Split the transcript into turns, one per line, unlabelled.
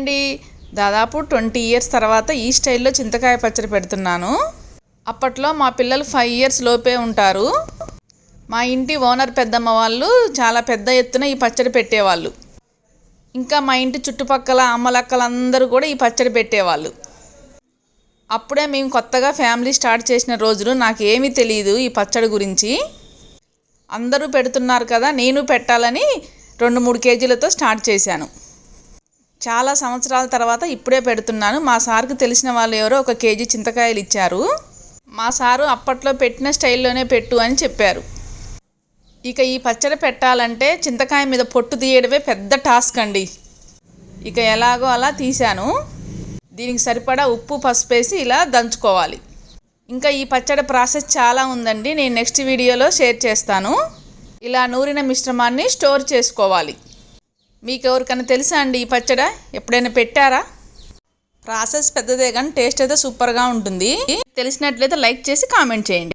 అండి దాదాపు twenty years తర్వాత ఈ స్టైల్లో చింతకాయ పచ్చడి పెడుతున్నాను. అప్పట్లో మా పిల్లలు ఫైవ్ ఇయర్స్ లోపే ఉంటారు. మా ఇంటి ఓనర్ పెద్దమ్మ వాళ్ళు చాలా పెద్ద ఎత్తున ఈ పచ్చడి పెట్టేవాళ్ళు. ఇంకా మా ఇంటి చుట్టుపక్కల అమ్మలక్కలందరూ కూడా ఈ పచ్చడి పెట్టేవాళ్ళు. అప్పుడే మేము కొత్తగా ఫ్యామిలీ స్టార్ట్ చేసిన రోజులు నాకు ఏమీ తెలియదు ఈ పచ్చడి గురించి. అందరూ పెడుతున్నారు కదా నేను పెట్టాలని రెండు మూడు కేజీలతో స్టార్ట్ చేశాను. చాలా సంవత్సరాల తర్వాత ఇప్పుడే పెడుతున్నాను. మా సార్కి తెలిసిన వాళ్ళు ఎవరో ఒక కేజీ చింతకాయలు ఇచ్చారు. మా సారు అప్పట్లో పెట్టిన స్టైల్లోనే పెట్టు అని చెప్పారు. ఇక ఈ పచ్చడి పెట్టాలంటే చింతకాయ మీద పొట్టు తీయడమే పెద్ద టాస్క్ అండి. ఇక ఎలాగో అలా తీశాను. దీనికి సరిపడా ఉప్పు పసుపు వేసి ఇలా దంచుకోవాలి. ఇంకా ఈ పచ్చడి ప్రాసెస్ చాలా ఉందండి. నేను నెక్స్ట్ వీడియోలో షేర్ చేస్తాను. ఇలా నూరిన మిశ్రమాన్ని స్టోర్ చేసుకోవాలి. మీకు ఎవరికైనా తెలుసా అండి ఈ పచ్చడ? ఎప్పుడైనా పెట్టారా? ప్రాసెస్ పెద్దదే కానీ టేస్ట్ అయితే సూపర్గా ఉంటుంది. తెలిసినట్లయితే లైక్ చేసి కామెంట్ చేయండి.